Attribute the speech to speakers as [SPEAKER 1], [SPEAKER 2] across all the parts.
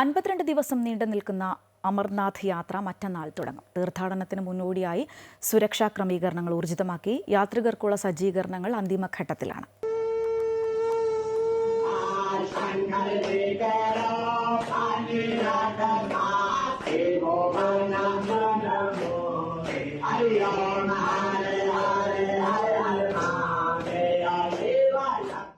[SPEAKER 1] അൻപത്തിരണ്ട് ദിവസം നീണ്ടു നിൽക്കുന്ന അമർനാഥ് യാത്ര മറ്റന്നാൾ തുടങ്ങും. തീർത്ഥാടനത്തിന് മുന്നോടിയായി സുരക്ഷാ ക്രമീകരണങ്ങൾ ഊർജിതമാക്കി യാത്രികർക്കുള്ള സജ്ജീകരണങ്ങൾ അന്തിമഘട്ടത്തിലാണ്.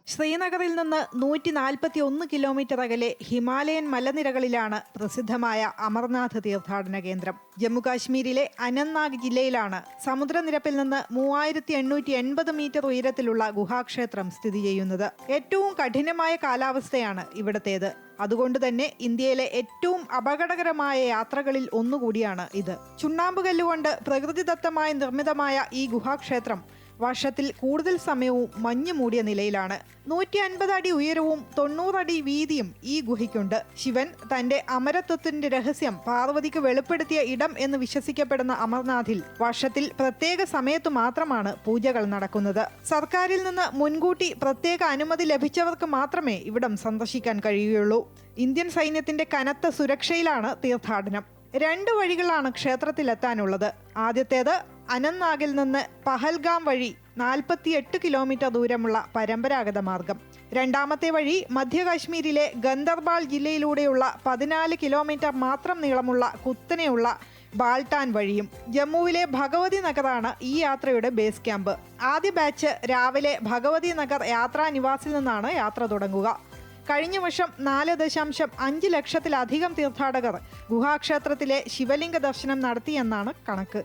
[SPEAKER 2] ശ്രീനഗറിൽ നിന്ന് നൂറ്റി നാൽപ്പത്തി ഒന്ന് കിലോമീറ്റർ അകലെ ഹിമാലയൻ മലനിരകളിലാണ് പ്രസിദ്ധമായ അമർനാഥ് തീർത്ഥാടന കേന്ദ്രം. ജമ്മുകാശ്മീരിലെ അനന്ത്നാഗ് ജില്ലയിലാണ് സമുദ്രനിരപ്പിൽ നിന്ന് മൂവായിരത്തി എണ്ണൂറ്റി എൺപത് മീറ്റർ ഉയരത്തിലുള്ള ഗുഹാക്ഷേത്രം സ്ഥിതി ചെയ്യുന്നത്. ഏറ്റവും കഠിനമായ കാലാവസ്ഥയാണ് ഇവിടത്തേത്. അതുകൊണ്ട് തന്നെ ഇന്ത്യയിലെ ഏറ്റവും അപകടകരമായ യാത്രകളിൽ ഒന്നുകൂടിയാണ് ഇത്. ചുണ്ണാമ്പുകല്ലുകൊണ്ട് പ്രകൃതിദത്തമായി നിർമ്മിതമായ ഈ ഗുഹാക്ഷേത്രം വർഷത്തിൽ കൂടുതൽ സമയവും മഞ്ഞ് മൂടിയ നിലയിലാണ്. നൂറ്റി അൻപത് അടി ഉയരവും തൊണ്ണൂറടി വീതിയും ഈ ഗുഹയ്ക്കുണ്ട്. ശിവൻ തന്റെ അമരത്വത്തിന്റെ രഹസ്യം പാർവതിക്ക് വെളിപ്പെടുത്തിയ ഇടം എന്ന് വിശ്വസിക്കപ്പെടുന്ന അമർനാഥിൽ വർഷത്തിൽ പ്രത്യേക സമയത്തു മാത്രമാണ് പൂജകൾ നടക്കുന്നത്. സർക്കാരിൽ നിന്ന് മുൻകൂട്ടി പ്രത്യേക അനുമതി ലഭിച്ചവർക്ക് മാത്രമേ ഇവിടം സന്ദർശിക്കാൻ കഴിയുകയുള്ളൂ. ഇന്ത്യൻ സൈന്യത്തിന്റെ കനത്ത സുരക്ഷയിലാണ് തീർത്ഥാടനം. രണ്ട് വഴികളാണ് ക്ഷേത്രത്തിലെത്താനുള്ളത്. ആദ്യത്തേത് അനന്ത്നാഗിൽ നിന്ന് പഹൽഗാം വഴി നാൽപ്പത്തിയെട്ട് കിലോമീറ്റർ ദൂരമുള്ള പരമ്പരാഗത മാർഗം. രണ്ടാമത്തെ വഴി മധ്യകാശ്മീരിലെ ഗന്ദർബാൾ ജില്ലയിലൂടെയുള്ള പതിനാല് കിലോമീറ്റർ മാത്രം നീളമുള്ള കുത്തനെയുള്ള ബാൾട്ടാൻ വഴിയും ജമ്മുവിലെ ഭഗവതി നഗറാണ് ഈ യാത്രയുടെ ബേസ് ക്യാമ്പ്. ആദ്യ ബാച്ച് രാവിലെ ഭഗവതി നഗർ യാത്രാ നിവാസിൽ നിന്നാണ് യാത്ര തുടങ്ങുക. കഴിഞ്ഞ വർഷം നാല് ദശാംശം അഞ്ച് ലക്ഷത്തിലധികം തീർത്ഥാടകർ ഗുഹാക്ഷേത്രത്തിലെ ശിവലിംഗ ദർശനം നടത്തിയെന്നാണ് കണക്ക്.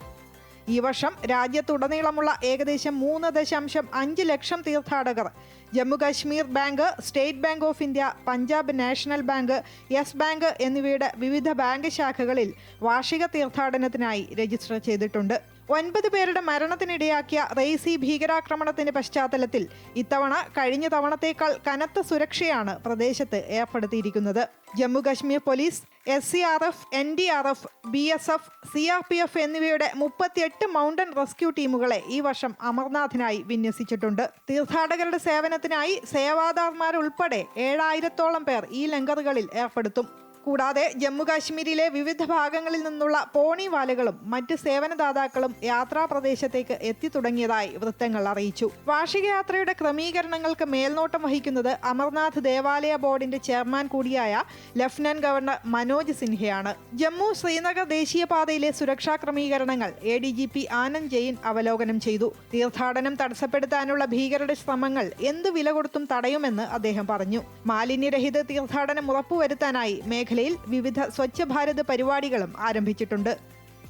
[SPEAKER 2] ഈ വർഷം രാജ്യത്തുടനീളമുള്ള ഏകദേശം മൂന്ന് ദശാംശം അഞ്ച് ലക്ഷം തീർത്ഥാടകർ Jammu Kashmir Bank State Bank of India Punjab National Bank Yes Bank എന്നിവയുടെ വിവിധ ബാങ്ക് ശാഖകളിൽ വാർഷിക തീർത്ഥാടനത്തിനായി രജിസ്റ്റർ ചെയ്തിട്ടുണ്ട്. ഒൻപത് പേരുടെ മരണത്തിനിടയാക്കിയ റെയ്സി ഭീകരാക്രമണത്തിന്റെ പശ്ചാത്തലത്തിൽ ഇത്തവണ കഴിഞ്ഞ തവണത്തേക്കാൾ കനത്ത സുരക്ഷയാണ് പ്രദേശത്ത് ഏർപ്പെടുത്തിയിരിക്കുന്നത്. Jammu Kashmir police S C R F N D R F B S F C R P F എന്നിവയുടെ മുപ്പത്തിയെട്ട് മൗണ്ടൻ റെസ്ക്യൂ ടീമുകളെ ഈ വർഷം അമർനാഥിനായി വിന്യസിച്ചിട്ടുണ്ട്. തീർത്ഥാടകരുടെ സേവനത്തിനായി സേവാദാർമാരുൾപ്പെടെ ഏഴായിരത്തോളം പേർ ഈ ലങ്കറുകളിൽ ഏർപ്പെടുത്തും. കൂടാതെ ജമ്മുകാശ്മീരിലെ വിവിധ ഭാഗങ്ങളിൽ നിന്നുള്ള പോണി വാലുകളും മറ്റ് സേവനദാതാക്കളും യാത്രാ പ്രദേശത്തേക്ക് എത്തി തുടങ്ങിയതായി വൃത്തങ്ങൾ അറിയിച്ചു. വാർഷിക യാത്രയുടെ ക്രമീകരണങ്ങൾക്ക് മേൽനോട്ടം വഹിക്കുന്നത് അമർനാഥ് ദേവാലയ ബോർഡിന്റെ ചെയർമാൻ കൂടിയായ ലഫ്റ്റനന്റ് ഗവർണർ മനോജ് സിൻഹയാണ്. ജമ്മു ശ്രീനഗർ ദേശീയപാതയിലെ സുരക്ഷാ ക്രമീകരണങ്ങൾ A D G P Anand Jain അവലോകനം ചെയ്തു. തീർത്ഥാടനം തടസ്സപ്പെടുത്താനുള്ള ഭീകരരുടെ ശ്രമങ്ങൾ എന്തു വില കൊടുത്തും തടയുമെന്ന് അദ്ദേഹം പറഞ്ഞു. മാലിന്യരഹിത തീർത്ഥാടനം ഉറപ്പുവരുത്താനായി മേഖല മേഖലയിൽ വിവിധ സ്വച്ഛ ഭാരത് പരിപാടികളും ആരംഭിച്ചിട്ടുണ്ട്.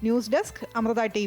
[SPEAKER 2] News desk Amrita T